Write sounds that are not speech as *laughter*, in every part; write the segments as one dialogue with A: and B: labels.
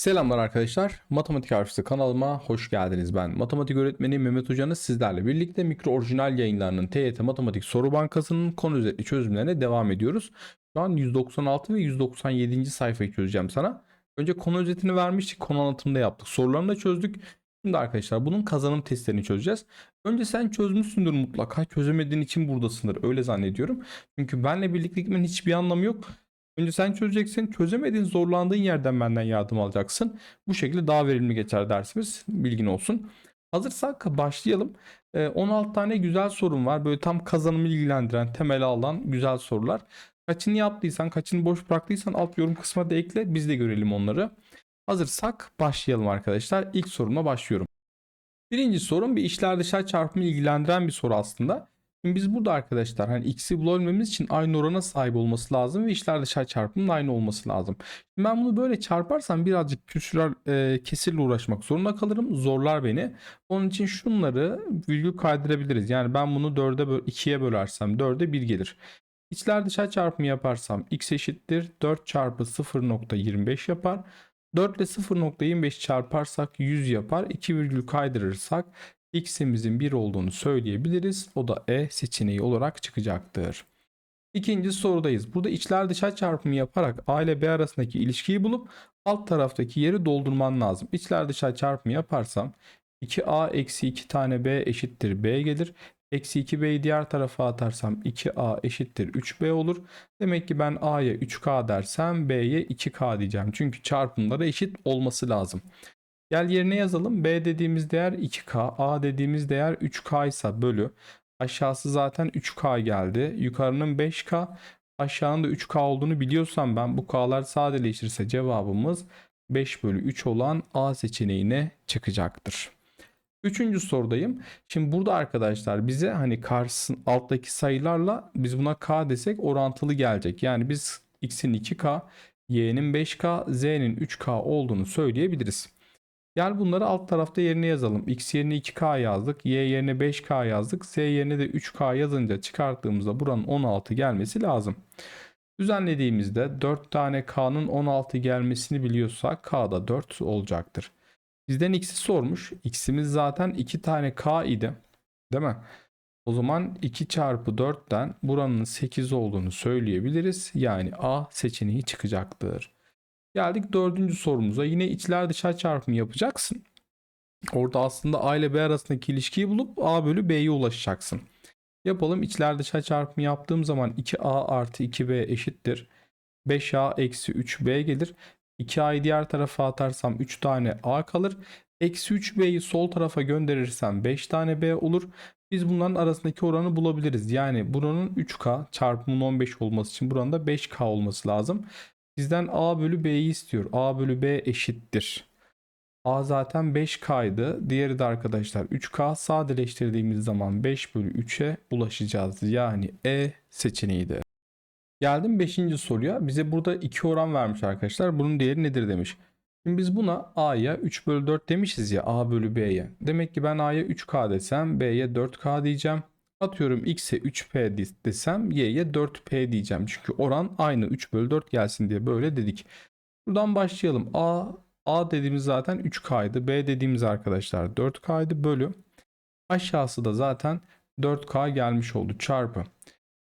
A: Selamlar arkadaşlar. Matematik Harfisi kanalıma hoş geldiniz. Ben matematik öğretmeni Mehmet Hoca'nız sizlerle birlikte mikro orijinal yayınlarının TYT Matematik Soru Bankası'nın konu özetli çözümlerine devam ediyoruz. Şu an 196 ve 197. sayfayı çözeceğim sana. Önce konu özetini vermiştik. Konu anlatımında yaptık. Sorularını da çözdük. Şimdi arkadaşlar bunun kazanım testlerini çözeceğiz. Önce sen çözmüşsündür mutlaka. Çözemediğin için buradasındır. Öyle zannediyorum. Çünkü benle birlikte gitmenin hiçbir anlamı yok. Önce sen çözeceksin. Çözemediğin, zorlandığın yerden benden yardım alacaksın. Bu şekilde daha verimli geçer dersimiz. Bilgin olsun. Hazırsak başlayalım. Ee, 16 tane güzel sorun var. Böyle tam kazanımı ilgilendiren, temel alan güzel sorular. Kaçını yaptıysan, kaçını boş bıraktıysan alt yorum kısmına da ekle. Biz de görelim onları. Hazırsak başlayalım arkadaşlar. İlk sorumla başlıyorum. Birinci sorun bir içler dışlar çarpımı ilgilendiren bir soru aslında. Şimdi biz burada arkadaşlar hani x'i bulabilmemiz için aynı orana sahip olması lazım ve içler dışlar çarpımının aynı olması lazım. Şimdi ben bunu böyle çarparsam birazcık küsürler e, kesirle uğraşmak zorunda kalırım. Zorlar beni. Onun için şunları virgül kaydırabiliriz. Yani ben bunu 4'e böl 2'ye bölersem 4'e 1 gelir. İçler dışlar çarpımı yaparsam x eşittir 4 çarpı 0.25 yapar. 4 ile 0.25 çarparsak 100 yapar. 2 virgül kaydırırsak x'imizin 1 olduğunu söyleyebiliriz. O da E seçeneği olarak çıkacaktır. İkinci sorudayız. Burada içler dışlar çarpımı yaparak A ile B arasındaki ilişkiyi bulup alt taraftaki yeri doldurman lazım. İçler dışlar çarpımı yaparsam 2A eksi 2 tane B eşittir B gelir. Eksi 2B'yi diğer tarafa atarsam 2A eşittir 3B olur. Demek ki ben A'ya 3K dersem B'ye 2K diyeceğim. Çünkü çarpımları eşit olması lazım. Gel yerine yazalım. B dediğimiz değer 2K. A dediğimiz değer 3K ise bölü. Aşağısı zaten 3K geldi. Yukarının 5K. Aşağının da 3K olduğunu biliyorsam ben bu K'lar sadeleşirse cevabımız 5 bölü 3 olan A seçeneğine çıkacaktır. Üçüncü sorudayım. Şimdi burada arkadaşlar bize hani karşısın alttaki sayılarla biz buna K desek orantılı gelecek. Yani biz X'in 2K, Y'nin 5K, Z'nin 3K olduğunu söyleyebiliriz. Gel bunları alt tarafta yerine yazalım. X yerine 2K yazdık. Y yerine 5K yazdık. Z yerine de 3K yazınca çıkarttığımızda buranın 16 gelmesi lazım. Düzenlediğimizde 4 tane K'nın 16 gelmesini biliyorsak K'da 4 olacaktır. Bizden X'i sormuş. X'imiz zaten 2 tane K idi. Değil mi? O zaman 2 çarpı 4'ten buranın 8 olduğunu söyleyebiliriz. Yani A seçeneği çıkacaktır. Geldik dördüncü sorumuza. Yine içler dışlar çarpımı yapacaksın. Orada aslında A ile B arasındaki ilişkiyi bulup A bölü B'ye ulaşacaksın. Yapalım içler dışlar çarpımı yaptığım zaman 2A artı 2B eşittir. 5A eksi 3B gelir. 2A'yı diğer tarafa atarsam 3 tane A kalır. Eksi 3B'yi sol tarafa gönderirsem 5 tane B olur. Biz bunların arasındaki oranı bulabiliriz. Yani buranın 3K çarpımın 15 olması için buranın da 5K olması lazım. Bizden A bölü B'yi istiyor. A bölü B eşittir. A zaten 5K'ydı. Diğeri de arkadaşlar 3K. Sadeleştirdiğimiz zaman 5 bölü 3'e ulaşacağız. Yani E seçeneğiydi. Geldim 5. soruya. Bize burada 2 oran vermiş arkadaşlar. Bunun değeri nedir demiş. Şimdi biz buna A'ya 3 bölü 4 demişiz ya A bölü B'ye. Demek ki ben A'ya 3K desem B'ye 4K diyeceğim. Atıyorum x'e 3p desem y'ye 4p diyeceğim. Çünkü oran aynı 3 bölü 4 gelsin diye böyle dedik. Buradan başlayalım. A, A dediğimiz zaten 3k'ydı. B dediğimiz arkadaşlar 4k'ydı bölü. Aşağısı da zaten 4k gelmiş oldu çarpı.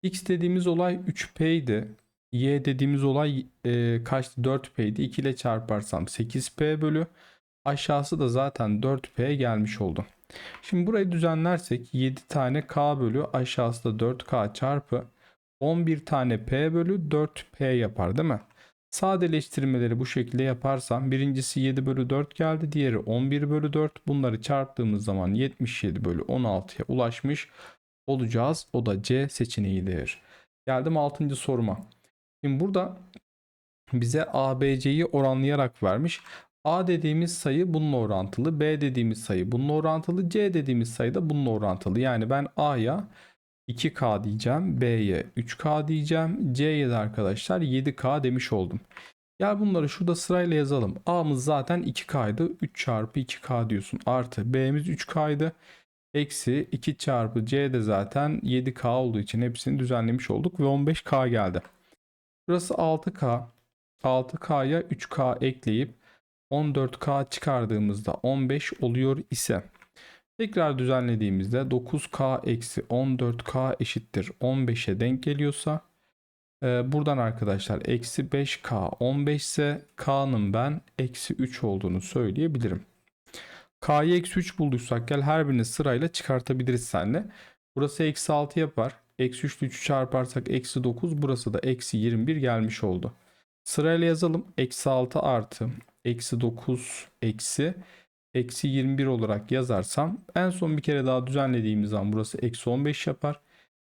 A: X dediğimiz olay 3p idi. Y dediğimiz olay e, kaçtı? 4p'ydi. 2 ile çarparsam 8p bölü. Aşağısı da zaten 4p gelmiş oldu. Şimdi burayı düzenlersek 7 tane k bölü aşağısı da 4k çarpı 11 tane p bölü 4p yapar değil mi? Sadeleştirmeleri bu şekilde yaparsam birincisi 7 bölü 4 geldi. Diğeri 11 bölü 4. Bunları çarptığımız zaman 77 bölü 16'ya ulaşmış olacağız. O da C seçeneğidir. Geldim 6. soruma. Şimdi burada bize ABC'yi oranlayarak vermiş. A dediğimiz sayı bununla orantılı. B dediğimiz sayı bununla orantılı. C dediğimiz sayı da bununla orantılı. Yani ben A'ya 2K diyeceğim. B'ye 3K diyeceğim. C'ye de arkadaşlar 7K demiş oldum. Gel bunları şurada sırayla yazalım. A'mız zaten 2K'ydı. 3 çarpı 2K diyorsun. Artı B'miz 3K'ydı. Eksi 2 çarpı C de zaten 7K olduğu için hepsini düzenlemiş olduk. Ve 15K geldi. Burası 6K. 6K'ya 3K ekleyip 14K çıkardığımızda 15 oluyor ise tekrar düzenlediğimizde 9K eksi 14K eşittir 15'e denk geliyorsa e, buradan arkadaşlar eksi 5K 15 ise K'nın ben eksi 3 olduğunu söyleyebilirim. K'yı eksi 3 bulduysak gel her birini sırayla çıkartabiliriz seninle. Burası eksi 6 yapar. Eksi 3 ile 3'ü çarparsak eksi 9. Burası da eksi 21 gelmiş oldu. Sırayla yazalım. Eksi 6 artı eksi 9 eksi eksi 21 olarak yazarsam en son bir kere daha düzenlediğimiz zaman burası eksi 15 yapar.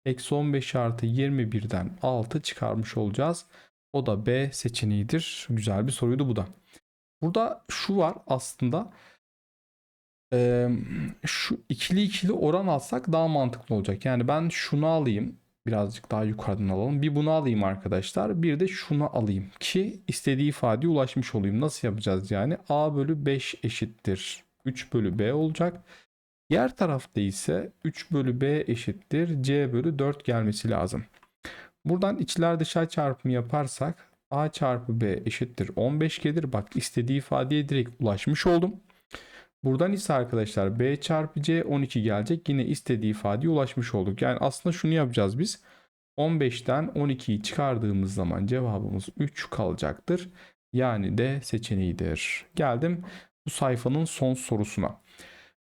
A: Eksi 15 artı 21'den 6 çıkarmış olacağız. O da B seçeneğidir. Güzel bir soruydu bu da. Burada şu var aslında. Eee, şu ikili ikili oran alsak daha mantıklı olacak. Yani ben şunu alayım. Birazcık daha yukarıdan alalım. Bir bunu alayım arkadaşlar. Bir de şunu alayım ki istediği ifadeye ulaşmış olayım. Nasıl yapacağız yani? A bölü 5 eşittir. 3 bölü B olacak. Diğer tarafta ise 3 bölü B eşittir. C bölü 4 gelmesi lazım. Buradan içler dışlar çarpımı yaparsak A çarpı B eşittir 15 gelir. Bak istediği ifadeye direkt ulaşmış oldum. Buradan ise arkadaşlar B çarpı C 12 gelecek. Yine istediği ifadeye ulaşmış olduk. Yani aslında şunu yapacağız biz. 15'ten 12'yi çıkardığımız zaman cevabımız 3 kalacaktır. Yani D seçeneğidir. Geldim bu sayfanın son sorusuna.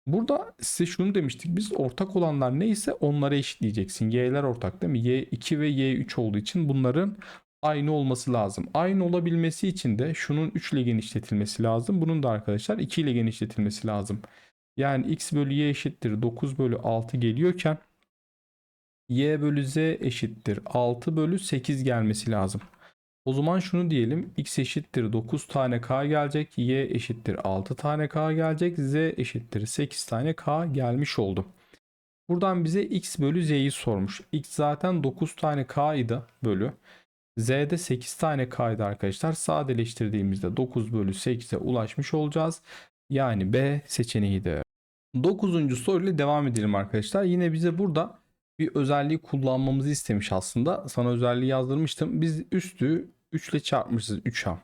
A: Burada size şunu demiştik. Biz ortak olanlar neyse onlara eşitleyeceksin. Y'ler ortak değil mi? Y2 ve Y3 olduğu için bunların aynı olması lazım. Aynı olabilmesi için de şunun 3 ile genişletilmesi lazım. Bunun da arkadaşlar 2 ile genişletilmesi lazım. Yani x bölü y eşittir 9 bölü 6 geliyorken y bölü z eşittir 6 bölü 8 gelmesi lazım. O zaman şunu diyelim x eşittir 9 tane k gelecek y eşittir 6 tane k gelecek z eşittir 8 tane k gelmiş oldu. Buradan bize x bölü z'yi sormuş. x zaten 9 tane k idi bölü. Z'de 8 tane kaydı arkadaşlar. Sadeleştirdiğimizde 9 bölü 8'e ulaşmış olacağız. Yani B seçeneğidir. 9. soruyla devam edelim arkadaşlar. Yine bize burada bir özelliği kullanmamızı istemiş aslında. Sana özelliği yazdırmıştım. Biz üstü 3 ile çarpmışız 3A.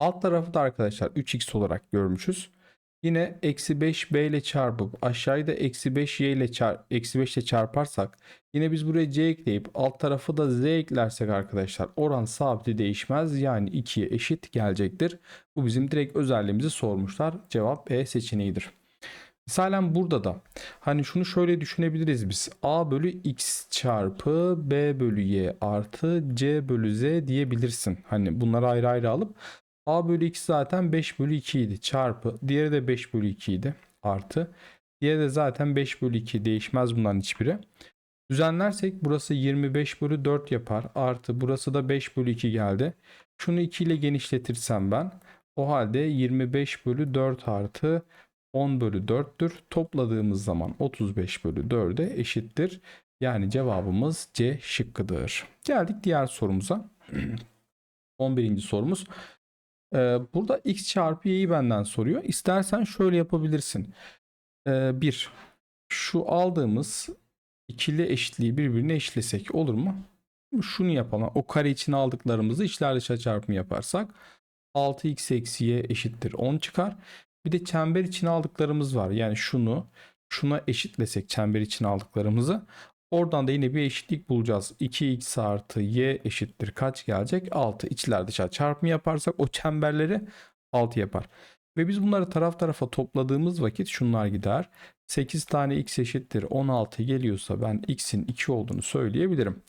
A: Alt tarafı da arkadaşlar 3x olarak görmüşüz. Yine eksi 5b ile çarpıp aşağıda eksi 5y ile çarp, eksi 5 ile çarparsak yine biz buraya c ekleyip alt tarafı da z eklersek arkadaşlar oran sabiti değişmez. Yani 2'ye eşit gelecektir. Bu bizim direkt özelliğimizi sormuşlar. Cevap E seçeneğidir. Misalen burada da hani şunu şöyle düşünebiliriz biz. A bölü x çarpı b bölü y artı c bölü z diyebilirsin. Hani bunları ayrı ayrı alıp A bölü x zaten 5 bölü 2 idi. Çarpı. Diğeri de 5 bölü 2 idi. Artı. Diğeri de zaten 5 bölü 2 değişmez bunların hiçbiri. Düzenlersek burası 25 bölü 4 yapar. Artı burası da 5 bölü 2 geldi. Şunu 2 ile genişletirsem ben. O halde 25 bölü 4 artı 10 bölü 4'tür. Topladığımız zaman 35 bölü 4'e eşittir. Yani cevabımız C şıkkıdır. Geldik diğer sorumuza. *clears throat* 11. sorumuz. Ee, burada x çarpı y'yi benden soruyor. İstersen şöyle yapabilirsin. Ee, bir, şu aldığımız ikili eşitliği birbirine eşitlesek olur mu? Şunu yapalım. O kare içine aldıklarımızı içler dışa çarpımı yaparsak 6x eksi y eşittir 10 çıkar. Bir de çember içine aldıklarımız var. Yani şunu şuna eşitlesek çember içine aldıklarımızı Oradan da yine bir eşitlik bulacağız. 2x artı y eşittir kaç gelecek? 6. İçler dışarı çarpımı yaparsak o çemberleri 6 yapar. Ve biz bunları taraf tarafa topladığımız vakit şunlar gider. 8 tane x eşittir 16 geliyorsa ben x'in 2 olduğunu söyleyebilirim.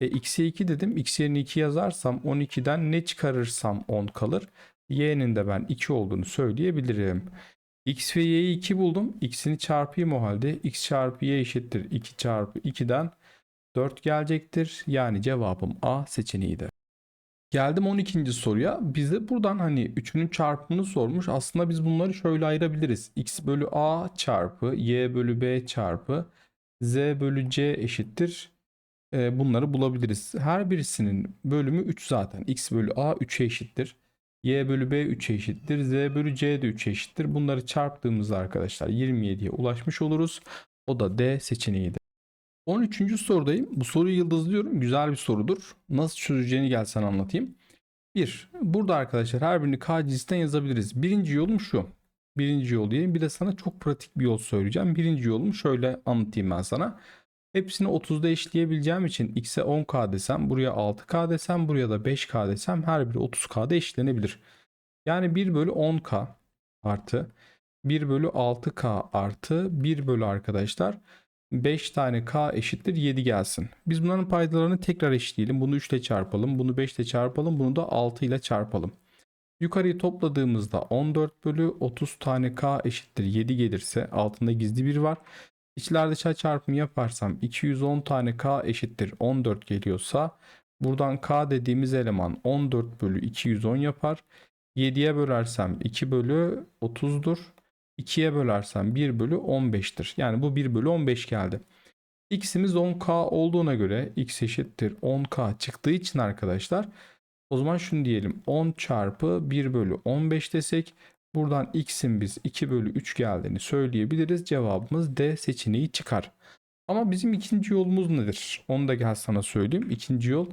A: E, x'e 2 dedim. x yerine 2 yazarsam 12'den ne çıkarırsam 10 kalır. y'nin de ben 2 olduğunu söyleyebilirim. X ve y'yi 2 buldum. X'ini çarpayım o halde. X çarpı y eşittir 2 çarpı 2'den 4 gelecektir. Yani cevabım A seçeneğiydi. Geldim 12. soruya. Bize buradan hani üçünün çarpımını sormuş. Aslında biz bunları şöyle ayırabiliriz. X bölü A çarpı Y bölü B çarpı Z bölü C eşittir. Ee, bunları bulabiliriz. Her birisinin bölümü 3 zaten. X bölü A 3'e eşittir. Y bölü B 3'e eşittir. Z bölü C de 3'e eşittir. Bunları çarptığımızda arkadaşlar 27'ye ulaşmış oluruz. O da D seçeneğidir. 13. sorudayım. Bu soruyu yıldızlıyorum. Güzel bir sorudur. Nasıl çözeceğini gelsen anlatayım. 1. Burada arkadaşlar her birini k cinsinden yazabiliriz. Birinci yolum şu. Birinci yol diyeyim. Bir de sana çok pratik bir yol söyleyeceğim. Birinci yolum şöyle anlatayım ben sana. Hepsini 30'da eşleyebileceğim için x'e 10k desem, buraya 6k desem, buraya da 5k desem her biri 30k'da eşlenebilir. Yani 1 bölü 10k artı 1 bölü 6k artı 1 bölü arkadaşlar 5 tane k eşittir 7 gelsin. Biz bunların paydalarını tekrar eşleyelim. Bunu 3 ile çarpalım. Bunu 5 ile çarpalım. Bunu da 6 ile çarpalım. Yukarıyı topladığımızda 14 bölü 30 tane k eşittir 7 gelirse altında gizli bir var. İçler dışa çarpımı yaparsam 210 tane k eşittir 14 geliyorsa buradan k dediğimiz eleman 14 bölü 210 yapar. 7'ye bölersem 2 bölü 30'dur. 2'ye bölersem 1 bölü 15'tir. Yani bu 1 bölü 15 geldi. X'imiz 10K olduğuna göre X eşittir 10K çıktığı için arkadaşlar o zaman şunu diyelim 10 çarpı 1 bölü 15 desek buradan X'in biz 2 bölü 3 geldiğini söyleyebiliriz. Cevabımız D seçeneği çıkar. Ama bizim ikinci yolumuz nedir? Onu da gel sana söyleyeyim. İkinci yol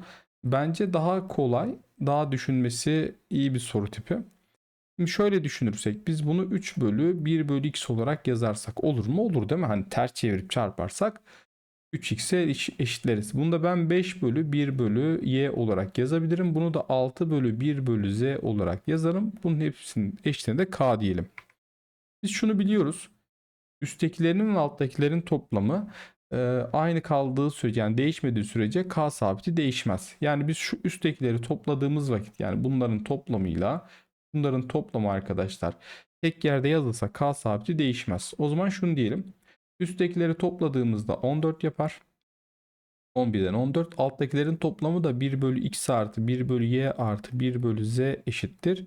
A: bence daha kolay, daha düşünmesi iyi bir soru tipi. Şimdi şöyle düşünürsek biz bunu 3 bölü 1 bölü x olarak yazarsak olur mu? Olur değil mi? Hani ters çevirip çarparsak 3x'e eş- eşitleriz. Bunu da ben 5 bölü 1 bölü y olarak yazabilirim. Bunu da 6 bölü 1 bölü z olarak yazarım. Bunun hepsinin eşitine de k diyelim. Biz şunu biliyoruz. Üsttekilerin ve alttakilerin toplamı e, aynı kaldığı sürece yani değişmediği sürece k sabiti değişmez. Yani biz şu üsttekileri topladığımız vakit yani bunların toplamıyla bunların toplamı arkadaşlar tek yerde yazılsa k sabiti değişmez. O zaman şunu diyelim. Üsttekileri topladığımızda 14 yapar. 11'den 14. Alttakilerin toplamı da 1 bölü x artı 1 bölü y artı 1 bölü z eşittir.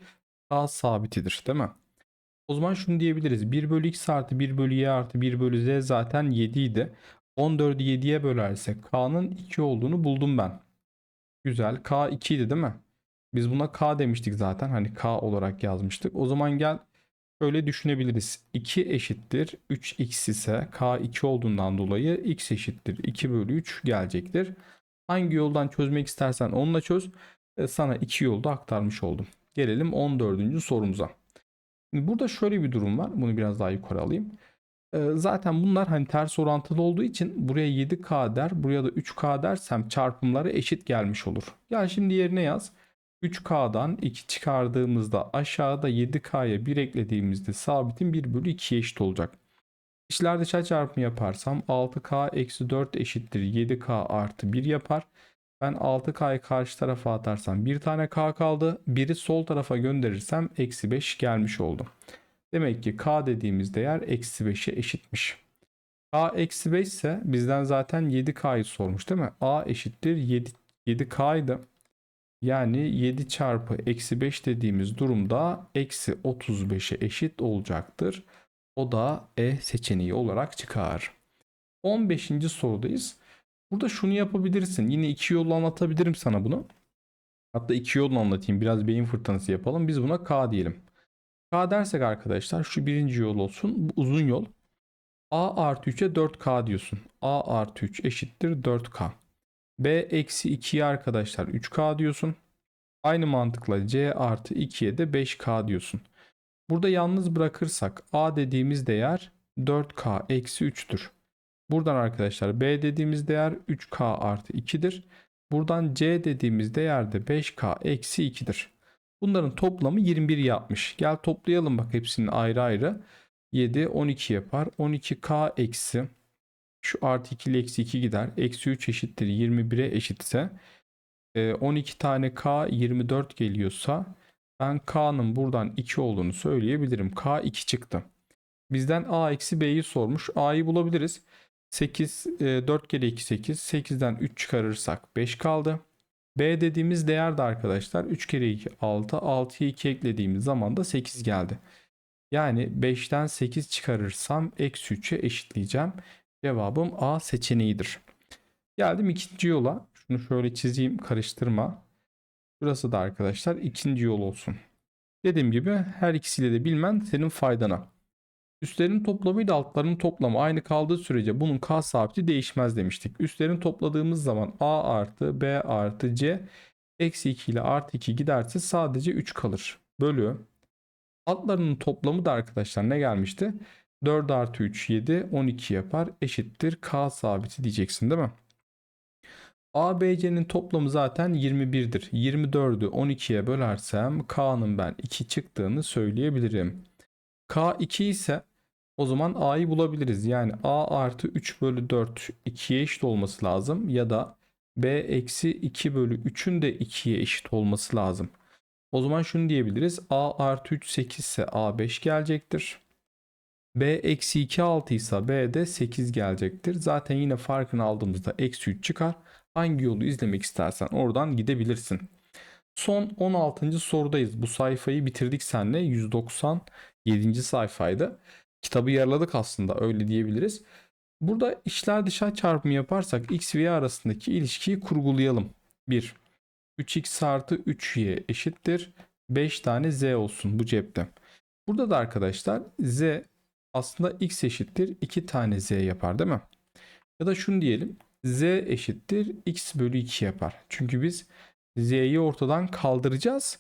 A: K sabitidir değil mi? O zaman şunu diyebiliriz. 1 bölü x artı 1 bölü y artı 1 bölü z zaten 7 idi. 14'ü 7'ye bölersek k'nın 2 olduğunu buldum ben. Güzel. K 2 idi değil mi? Biz buna k demiştik zaten. Hani k olarak yazmıştık. O zaman gel şöyle düşünebiliriz. 2 eşittir 3x ise k 2 olduğundan dolayı x eşittir 2 bölü 3 gelecektir. Hangi yoldan çözmek istersen onunla çöz. E, Sana iki yolda aktarmış oldum. Gelelim 14. sorumuza. Burada şöyle bir durum var. Bunu biraz daha yukarı alayım. Ee, Zaten bunlar hani ters orantılı olduğu için buraya 7K der, buraya da 3K dersem çarpımları eşit gelmiş olur. Yani şimdi yerine yaz. 3K'dan 2 çıkardığımızda aşağıda 7K'ya 1 eklediğimizde sabitin 1 bölü 2'ye eşit olacak. İçler dışa çarpımı yaparsam 6K eksi 4 eşittir 7K artı 1 yapar. Ben 6K'yı karşı tarafa atarsam bir tane K kaldı. Biri sol tarafa gönderirsem eksi 5 gelmiş oldu. Demek ki K dediğimiz değer eksi 5'e eşitmiş. K eksi 5 ise bizden zaten 7K'yı sormuş değil mi? A eşittir 7, 7K'ydı. Yani 7 çarpı eksi 5 dediğimiz durumda eksi 35'e eşit olacaktır. O da E seçeneği olarak çıkar. 15. sorudayız. Burada şunu yapabilirsin. Yine iki yolla anlatabilirim sana bunu. Hatta iki yolla anlatayım. Biraz beyin fırtınası yapalım. Biz buna K diyelim. K dersek arkadaşlar şu birinci yol olsun. Bu uzun yol. A artı 3'e 4K diyorsun. A artı 3 eşittir 4K. B eksi 2'ye arkadaşlar 3K diyorsun. Aynı mantıkla C artı 2'ye de 5K diyorsun. Burada yalnız bırakırsak A dediğimiz değer 4K eksi 3'tür. Buradan arkadaşlar B dediğimiz değer 3K artı 2'dir. Buradan C dediğimiz değer de 5K eksi 2'dir. Bunların toplamı 21 yapmış. Gel toplayalım bak hepsini ayrı ayrı. 7 12 yapar. 12K eksi şu artı 2 ile eksi 2 gider. Eksi 3 eşittir 21'e eşitse e, 12 tane K 24 geliyorsa ben K'nın buradan 2 olduğunu söyleyebilirim. K 2 çıktı. Bizden A eksi B'yi sormuş. A'yı bulabiliriz. 8 e, 4 kere 2 8. 8'den 3 çıkarırsak 5 kaldı. B dediğimiz değer de arkadaşlar 3 kere 2 6. 6'ya 2 eklediğimiz zaman da 8 geldi. Yani 5'ten 8 çıkarırsam eksi 3'e eşitleyeceğim. Cevabım A seçeneğidir. Geldim ikinci yola. Şunu şöyle çizeyim karıştırma. Burası da arkadaşlar ikinci yol olsun. Dediğim gibi her ikisiyle de bilmen senin faydana. Üstlerin toplamıyla altların toplamı aynı kaldığı sürece bunun k sabiti değişmez demiştik. Üstlerin topladığımız zaman a artı b artı c Eksi 2 ile artı 2 giderse sadece 3 kalır. Bölü. Altlarının toplamı da arkadaşlar ne gelmişti? 4 artı 3 7 12 yapar eşittir k sabiti diyeceksin değil mi? A, B, C'nin toplamı zaten 21'dir. 24'ü 12'ye bölersem K'nın ben 2 çıktığını söyleyebilirim. K 2 ise o zaman A'yı bulabiliriz. Yani A artı 3 bölü 4 2'ye eşit olması lazım. Ya da B eksi 2 bölü 3'ün de 2'ye eşit olması lazım. O zaman şunu diyebiliriz. A artı 3 8 ise A 5 gelecektir. B eksi 2 6 ise B de 8 gelecektir. Zaten yine farkını aldığımızda eksi 3 çıkar. Hangi yolu izlemek istersen oradan gidebilirsin. Son 16. sorudayız. Bu sayfayı bitirdik seninle. 197. sayfaydı. Kitabı yarıladık aslında öyle diyebiliriz. Burada içler dışlar çarpımı yaparsak x ve y arasındaki ilişkiyi kurgulayalım. 1. 3x artı 3y eşittir. 5 tane z olsun bu cepte. Burada da arkadaşlar z aslında x eşittir 2 tane z yapar değil mi? Ya da şunu diyelim z eşittir x bölü 2 yapar. Çünkü biz z'yi ortadan kaldıracağız.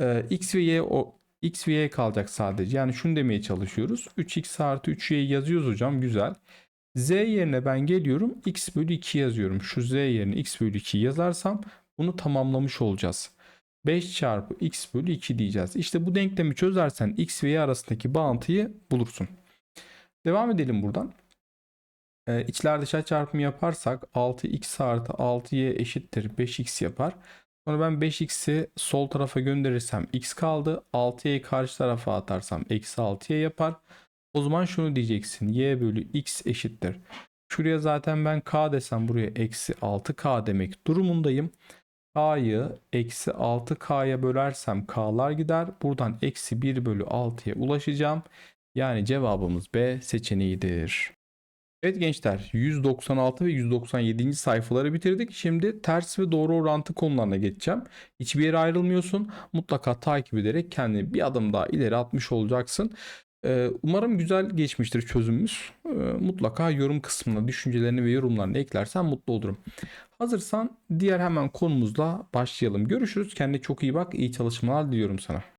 A: Ee, x ve y o x ve y kalacak sadece. Yani şunu demeye çalışıyoruz. 3x artı 3y'yi yazıyoruz hocam güzel. z yerine ben geliyorum x bölü 2 yazıyorum. Şu z yerine x bölü 2 yazarsam bunu tamamlamış olacağız. 5 çarpı x bölü 2 diyeceğiz. İşte bu denklemi çözersen x ve y arasındaki bağıntıyı bulursun. Devam edelim buradan. Ee, içler dışlar çarpımı yaparsak 6x artı 6y eşittir 5x yapar. Sonra ben 5x'i sol tarafa gönderirsem x kaldı. 6y'yi karşı tarafa atarsam eksi 6y yapar. O zaman şunu diyeceksin. y bölü x eşittir. Şuraya zaten ben k desem buraya eksi 6k demek durumundayım. K'yı eksi 6k'ya bölersem k'lar gider. Buradan eksi 1 bölü 6'ya ulaşacağım. Yani cevabımız B seçeneğidir. Evet gençler 196 ve 197. sayfaları bitirdik. Şimdi ters ve doğru orantı konularına geçeceğim. Hiçbir yere ayrılmıyorsun. Mutlaka takip ederek kendini bir adım daha ileri atmış olacaksın. Ee, umarım güzel geçmiştir çözümümüz. Ee, mutlaka yorum kısmına düşüncelerini ve yorumlarını eklersen mutlu olurum. Hazırsan diğer hemen konumuzla başlayalım. Görüşürüz. Kendine çok iyi bak. İyi çalışmalar diliyorum sana.